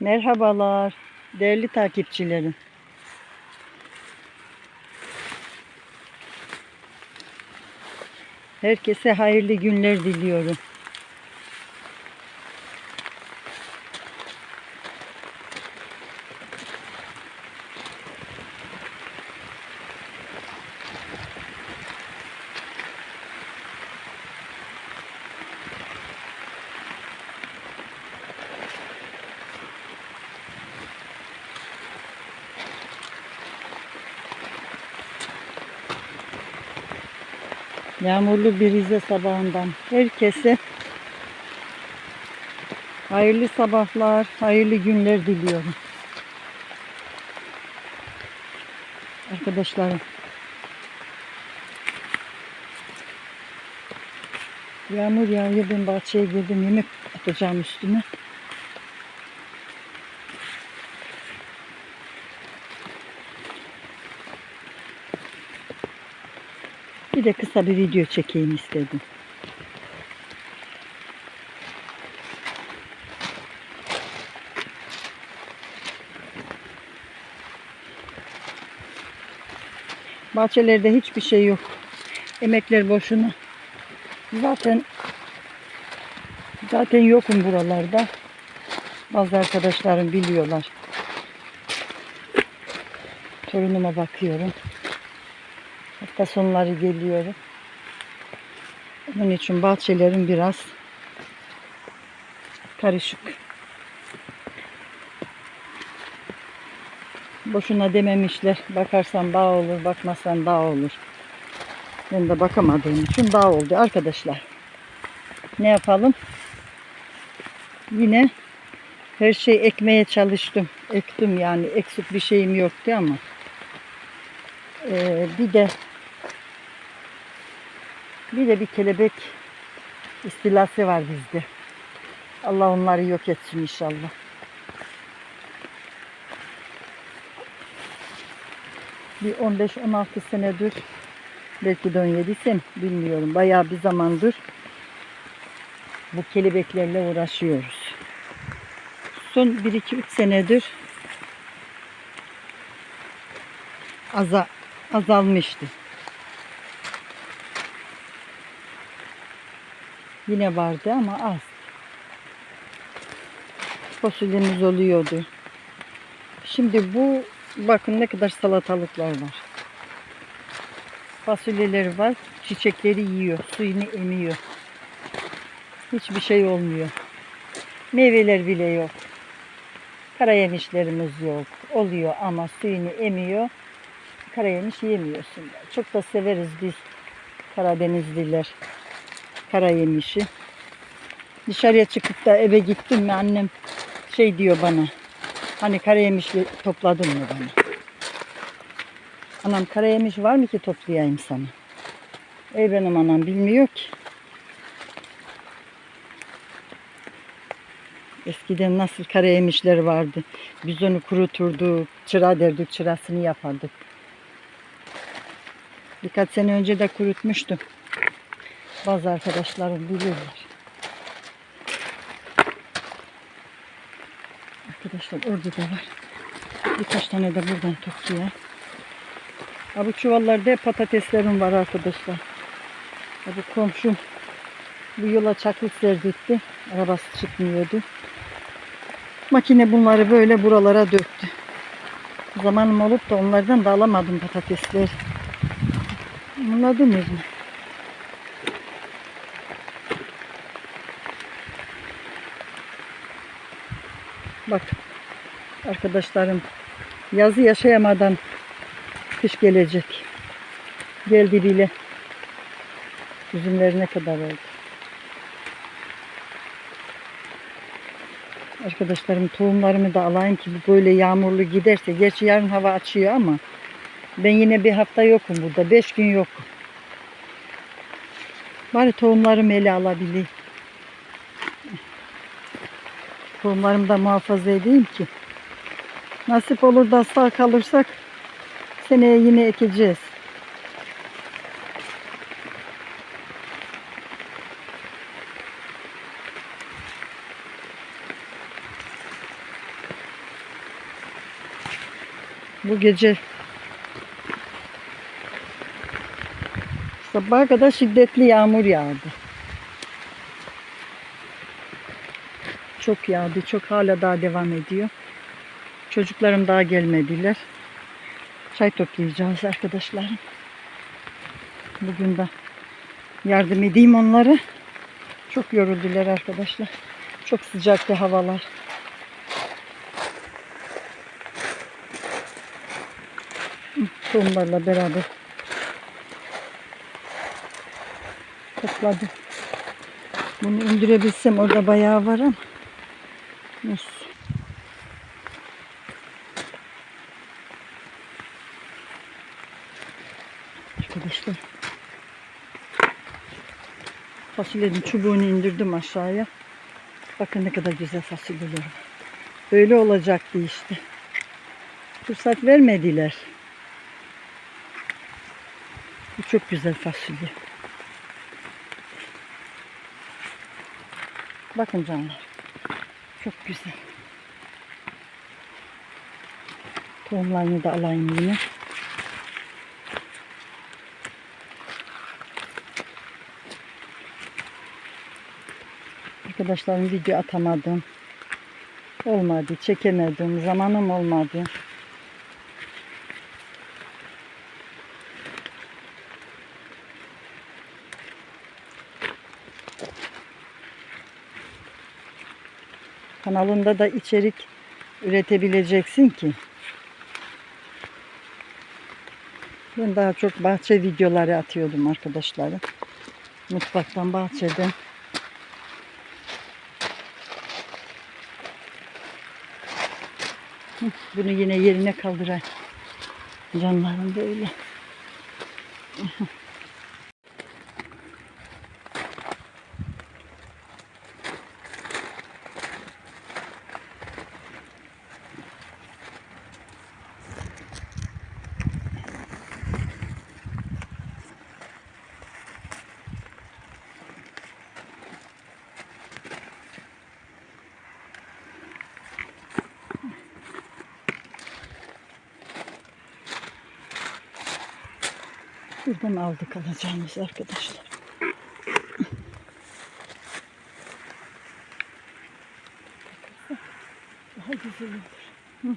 Merhabalar değerli takipçilerim. Herkese hayırlı günler diliyorum. Yağmurlu bir Rize sabahından herkese hayırlı sabahlar, hayırlı günler diliyorum. Arkadaşlarım. Yağmur yağıyor ben bahçeye girdim yemek atacağım üstüne. Bir de kısa bir video çekeyim istedim. Bahçelerde hiçbir şey yok. Emekler boşuna. Zaten zaten yokum buralarda. Bazı arkadaşlarım biliyorlar. Torunuma bakıyorum. Hafta sonları geliyorum. Onun için bahçelerim biraz karışık. Boşuna dememişler. Bakarsan dağ olur, bakmazsan dağ olur. Ben de bakamadığım için dağ oldu arkadaşlar. Ne yapalım? Yine her şey ekmeye çalıştım. Ektim yani eksik bir şeyim yoktu ama. Ee, bir de bir de bir kelebek istilası var bizde. Allah onları yok etsin inşallah. Bir 15-16 senedir belki de 17 sene bilmiyorum. Bayağı bir zamandır bu kelebeklerle uğraşıyoruz. Son 1-2-3 senedir aza, azalmıştı. Yine vardı ama az. Fasulyemiz oluyordu. Şimdi bu bakın ne kadar salatalıklar var. Fasulyeleri var. Çiçekleri yiyor. Suyunu emiyor. Hiçbir şey olmuyor. Meyveler bile yok. Karayemişlerimiz yok. Oluyor ama suyunu emiyor. Karayemiş yemiyorsun. Çok da severiz biz Karadenizliler karayemişi. Dışarıya çıkıp da eve gittim mi annem şey diyor bana. Hani karayemişi topladın mı bana? Anam karayemiş var mı ki toplayayım sana? Ey benim anam bilmiyor ki. Eskiden nasıl karayemişler vardı. Biz onu kuruturduk, çıra derdik, çırasını yapardık. Birkaç sene önce de kurutmuştum. Bazı arkadaşlarım biliyorlar. Arkadaşlar orada da var. Birkaç tane de buradan toplayayım. Ha bu çuvallarda patateslerim var arkadaşlar. Ha bu komşum bu yola çakıl serdirtti. Arabası çıkmıyordu. Makine bunları böyle buralara döktü. Zamanım olup da onlardan da alamadım patatesleri. Anladınız mı? Bak arkadaşlarım yazı yaşayamadan kış gelecek. Geldi bile. Üzümler ne kadar oldu. Arkadaşlarım tohumlarımı da alayım ki böyle yağmurlu giderse. Gerçi yarın hava açıyor ama ben yine bir hafta yokum burada. Beş gün yokum. Bari tohumlarımı ele alabileyim tohumlarımda muhafaza edeyim ki nasip olur da sağ kalırsak seneye yine ekeceğiz. Bu gece sabaha kadar şiddetli yağmur yağdı. Çok yağdı. Çok hala daha devam ediyor. Çocuklarım daha gelmediler. Çay toplayacağız arkadaşlarım. Bugün de yardım edeyim onlara. Çok yoruldular arkadaşlar. Çok sıcaktı havalar. Tohumlarla beraber topladım. Bunu indirebilsem orada bayağı var ama. Neyse. Arkadaşlar. Fasulyenin çubuğunu indirdim aşağıya. Bakın ne kadar güzel fasulyeler. Böyle olacaktı işte. Fırsat vermediler. Bu çok güzel fasulye. Bakın canlar. Çok güzel. Tohumlarını da alayım yine. Arkadaşlarım video atamadım. Olmadı, çekemedim, zamanım olmadı. Kanalında da içerik üretebileceksin ki. Ben daha çok bahçe videoları atıyordum arkadaşlarım. Mutfaktan, bahçeden. Bunu yine yerine kaldırayım. Canlarım böyle. Buradan aldık alacağımız arkadaşlar. Daha güzel olur.